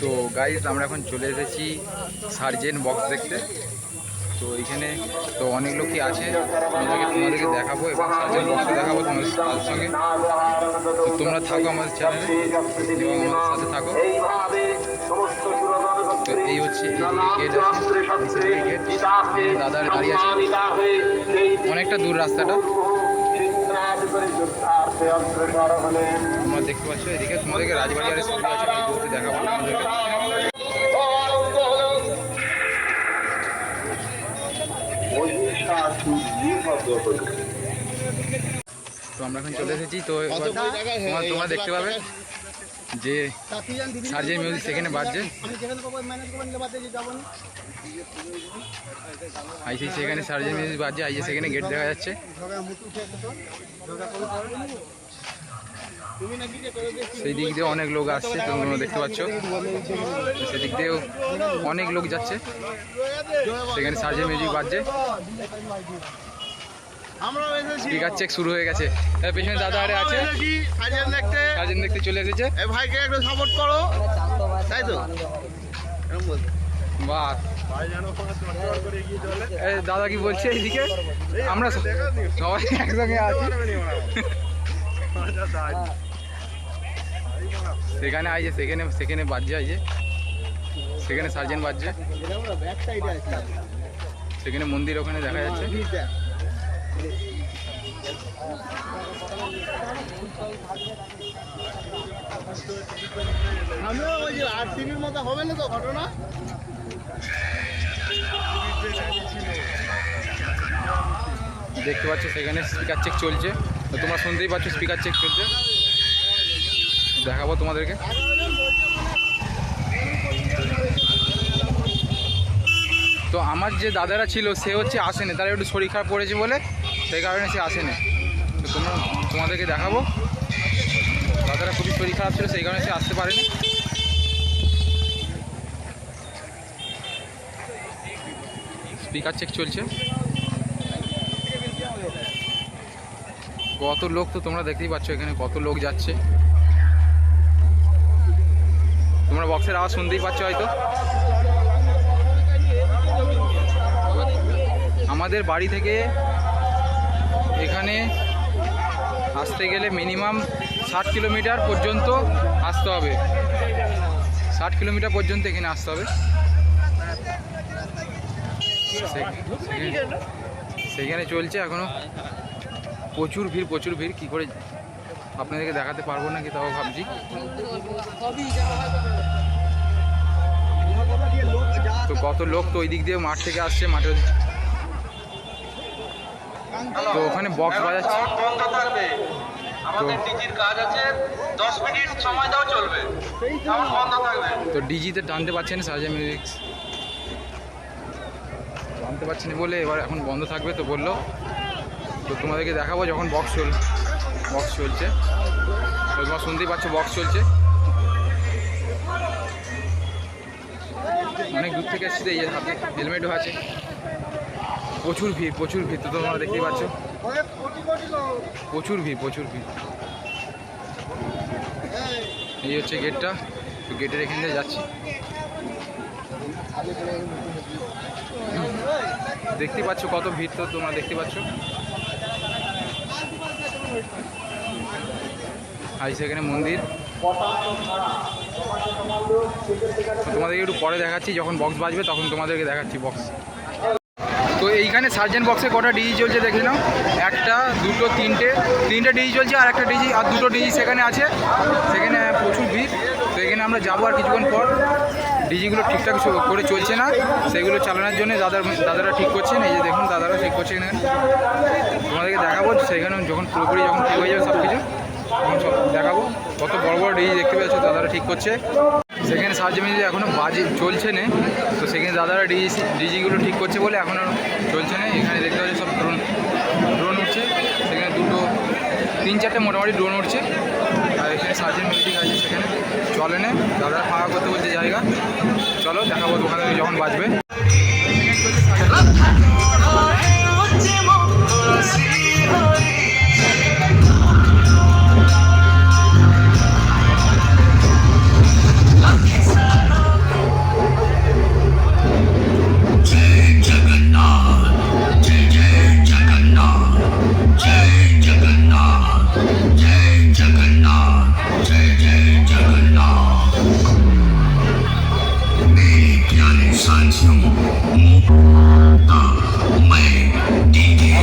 তো গাইজ আমরা এখন চলে এসেছি সার্জেন বক্স দেখতে। তো এইখানে তো অনেক লোকই আছে। তোমাদেরকে তোমাদেরকে দেখাবো এবং সার্জেন বক্সও দেখাবো তোমাদের তার সঙ্গে। তো তোমরা থাকো আমাদের চ্যানেলে এবং আমাদের সাথে থাকো। তো এই হচ্ছে আছে দাদার গাড়ি আছে। অনেকটা দূর রাস্তাটা। তোমরা দেখতে পাচ্ছ, এদিকে তোমাদেরকে রাজবাড়িয়ারের ছবি আছে, আমি ঘুরতে দেখাবো তো আমরা এখন চলে এসেছি তো তোমার দেখতে পাবে যে সার্জে মিউজিক সেখানে বাজছে। আইসি সেখানে সার্জে মিউজিক বাজছে আইসি সেখানে গেট দেখা যাচ্ছে। সেই দিক দিয়ে অনেক লোক আসছে তোমরা দেখতে পাচ্ছ। সেদিক দিয়েও অনেক লোক যাচ্ছে। সেখানে সার্জেন মিউজিক বাজছে। স্পিকার চেক শুরু হয়ে গেছে। পেছনে দাদা আরে আছে। সার্জেন দেখতে চলে এসেছে। ভাইকে একটু সাপোর্ট করো। তাই তো? বাহ। দাদা কি বলছে এইদিকে? আমরা সবাই একসঙ্গে আছি। সেখানে আইছে সেখানে সেখানে বাজছে আইছে। সেখানে সার্জেন বাজছে। আছে সেখানে মন্দির ওখানে দেখা যাচ্ছে। আমিও বলছি আর টিভির মতো হবে না তো ঘটনা? দেখতে পাচ্ছ সেখানে স্পিকার চেক চলছে। তো তোমরা শুনতেই পাচ্ছ স্পিকার চেক চলছে। দেখাবো তোমাদেরকে। তো আমার যে দাদারা ছিল, সে হচ্ছে আসেনি। তারা একটু শরীর খারাপ পড়েছে বলে সেই কারণে সে আসেনি। তো তোমরা তোমাদেরকে দেখাবো। দাদারা খুবই শরীর খারাপ ছিল, সেই কারণে সে আসতে পারেনি। স্পিকার চেক চলছে। কত লোক তো তোমরা দেখতেই পাচ্ছ এখানে কত লোক যাচ্ছে। তোমরা বক্সের আওয়াজ শুনতেই পাচ্ছ হয়তো। আমাদের বাড়ি থেকে এখানে আসতে গেলে মিনিমাম ষাট কিলোমিটার পর্যন্ত আসতে হবে। ষাট কিলোমিটার পর্যন্ত এখানে আসতে হবে। সেখানে- সেখানে চলছে এখনও। প্রচুর ভিড় প্রচুর ভিড়। কি করে আপনাদেরকে দেখাতে পারব নাকি তাও ভাবছি। তো কত লোক তো ওই দিক দিয়ে মাঠ থেকে আসছে মাঠের তো ওখানে বক্স বাজাচ্ছে। চলবে তো ডিজিতে টানতে পারছে না সাজা মিউজিক টানতে পারছে না বলে এবার এখন বন্ধ থাকবে তো বলল। তো তোমাদেরকে দেখাবো যখন বক্স চল বক্স চলছে। তো তোমরা শুনতেই পাচ্ছ, বক্স চলছে। অনেক দূর থেকে এসেছি, এই হাতে হেলমেটও আছে। প্রচুর ভিড় প্রচুর ভিড়, তো তোমরা দেখতেই পাচ্ছ। প্রচুর ভিড় প্রচুর ভিড়। এই হচ্ছে গেটটা তো গেটের এখান দিয়ে যাচ্ছি। দেখতে পাচ্ছ কত ভিড়, তো তোমরা দেখতে পাচ্ছ। আর সেখানে মন্দির। তোমাদেরকে একটু পরে দেখাচ্ছি, যখন বক্স বাজবে তখন তোমাদেরকে দেখাচ্ছি বক্স তো এইখানে সার্জেন্ট বক্সে কটা ডিজি চলছে দেখে নাও। একটা, দুটো, তিনটে। তিনটে ডিজি চলছে আর একটা ডিজি আর দুটো ডিজি সেখানে আছে। সেখানে প্রচুর ভিড়। তো এখানে আমরা যাব আর কিছুক্ষণ পর। ডিজিগুলো ঠিকঠাক করে চলছে না। সেগুলো চালানোর জন্য দাদার, দাদারা ঠিক করছেন। এই যে দেখুন দাদারা ঠিক এখানে। তোমাদেরকে দেখাবো সেখানে যখন পুরোপুরি যখন ঠিক হয়ে যাবে সব কিছু দেখাবো। কত বড় বড় ডিজি দেখতে পাচ্ছ দাদারা ঠিক করছে। সেখানে সাহায্য এখনও বাজে চলছে না, তো সেখানে দাদারা ডিজি ডিজিগুলো ঠিক করছে বলে এখনও চলছে না। এখানে দেখতে পাচ্ছি সব ড্রোন ড্রোন উঠছে। সেখানে দুটো, তিন চারটে মোটামুটি ড্রোন উঠছে। আর এখানে সার্জেন্ট মিউজিক আছে সেখানে। চলে নে, দাদারা ফাঁকা করতে বলছে জায়গা। চলো, দেখাবো দোকানে যখন বাজবে।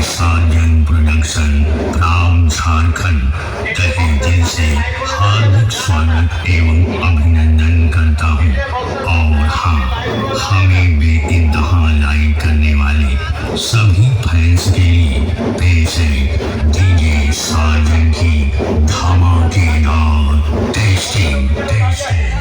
साजन प्रोडक्शन राम झारखंड तहे दिल से हार्दिक स्वागत एवं अभिनंदन करता हूँ। और हाँ हमें बेइंतहा लाइक करने वाले सभी फैंस के लिए पेश है डीजे साजन की धमाकेदार testing testing.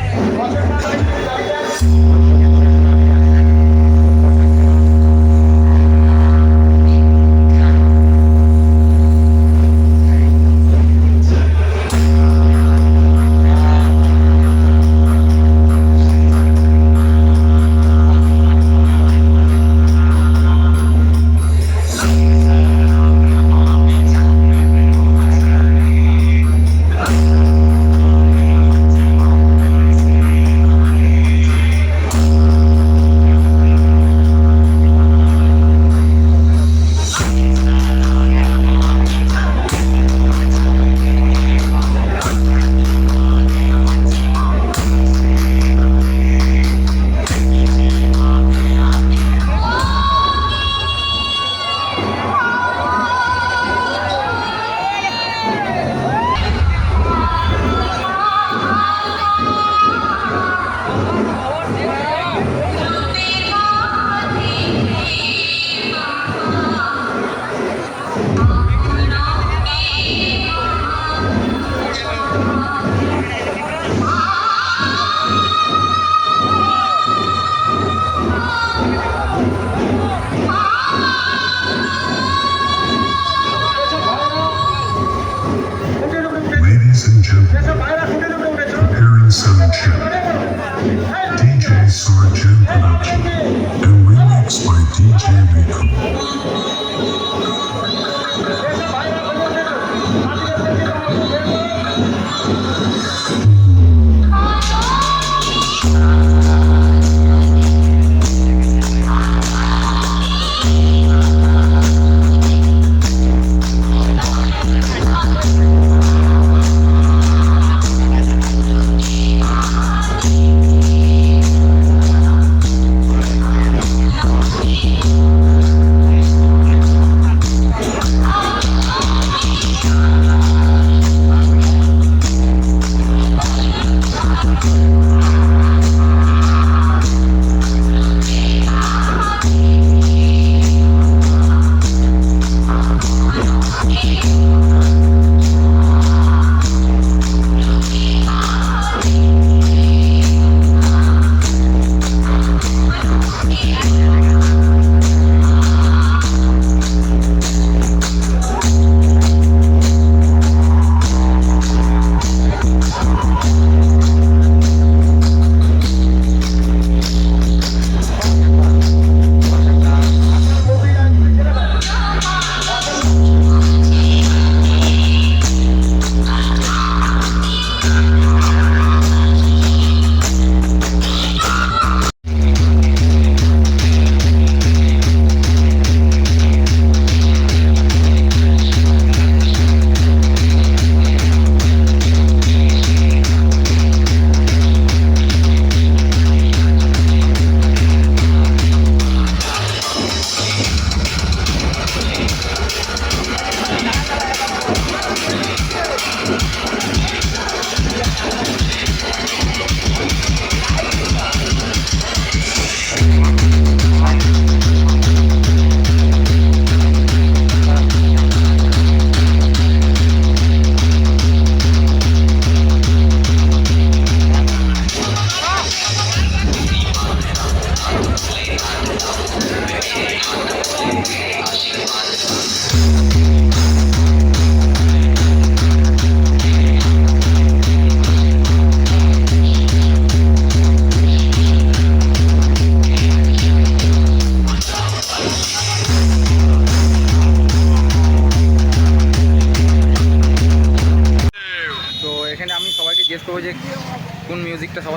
Egypt, Aaron Salichin, DJ Sarjanovic, and remix by DJ Rico.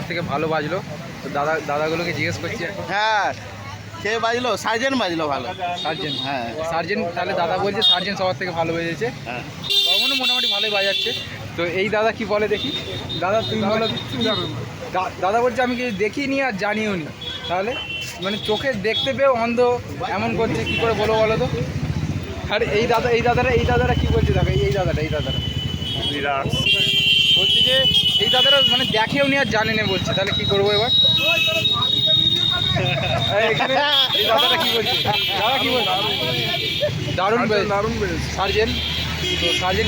থেকে ভালো বাজলো। তো দাদা দাদাগুলোকে জিজ্ঞেস করছি হ্যাঁ কে বাজলো? সার্জেন বাজলো ভালো। সার্জেন হ্যাঁ। সার্জেন তাহলে দাদা বলছে সার্জেন সবার থেকে ভালো বেজেছে। হ্যাঁ। তখনও মোটামুটি ভালোই বাজাচ্ছে। তো এই দাদা কি বলে দেখি? দাদা তুমি বলো। দাদা বলছে আমি কি দেখিনি আর জানিও নি। তাহলে মানে চোখে দেখতে পেয়েও অন্ধ এমন করছে কি করে বলো বলো তো? আর এই দাদা এই দাদারা এই দাদারা কি বলছে দেখো এই- এই দাদাটা। এই দাদারা বলছি যে এই দাদারা মানে দেখেও নি আর জানে না বলছে। তাহলে কি করব এবার? এই এখানে এই দাদারা কি বলছে? দাদা কি বলছে? দারুণ দারুণ সার্জেন। তো সার্জেন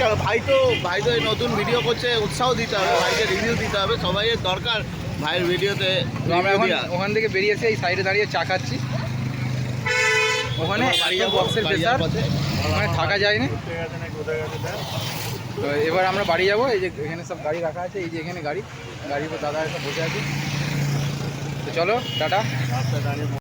কেন ভাই তো ভাই তো নতুন ভিডিও করছে উৎসাহ দিতে হবে। ভাইকে রিভিউ দিতে হবে। সবাইয়ের দরকার ভাইয়ের ভিডিওতে তো আমরা এখন ওখান থেকে বেরিয়ে এসে এই সাইডে দাঁড়িয়ে চা খাচ্ছি। ওখানে বক্সের। ওখানে থাকা যায় না তো এবার আমরা বাড়ি যাব, এই যে এখানে সব গাড়ি রাখা আছে, এই যে এখানে গাড়ি, গাড়ির উপর দাদা একটা বসে আছে। তো চলো, টাটা।